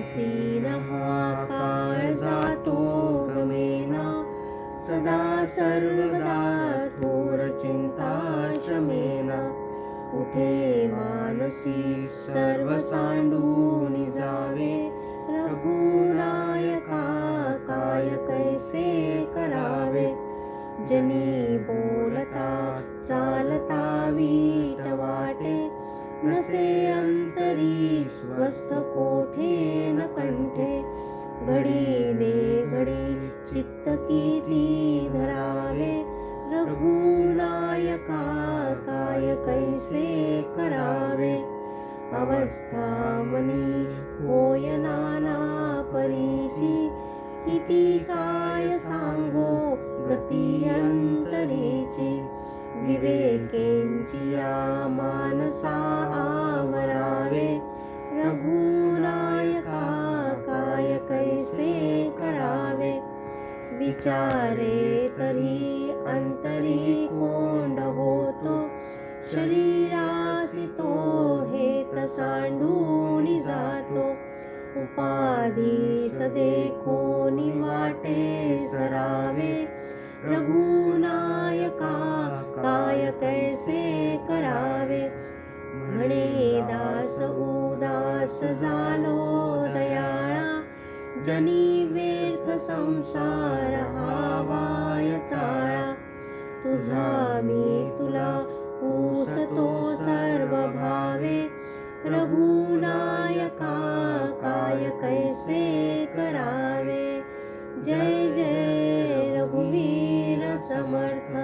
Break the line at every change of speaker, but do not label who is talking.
आसीन हा काळ जातो गमेना सदा सर्वदा थोर चिंता शमेना उठे मानसी सर्व सांडून जावे रघुनायका काय कैसे करावे? जनी बोलता चालता वीट वाटे नसे अंतरी स्वस्थ कोठे न कंठे, घडी दे घडी चित्त किती धरावे रघुनायका काय कैसे करावे? अवस्था मनी होय नाना परीची किती काय सांगो गती अंतरीची? विवेकेंची या मानसा विचारे तरी अंतरी कोंड होतो. शरीरासी तो हेत सांडून जातो. उपाधी सदेखोनी वाटे सरावे. रघुनायका काय कैसे करावे? म्हणे दास उदास झालो जनी व्यर्थ संसार हावाय चाळा. तुझा मी तुला पूसतो सर्व भावे. रघुनायका काय कैसे करावे? जय जय रघुवीर समर्थ.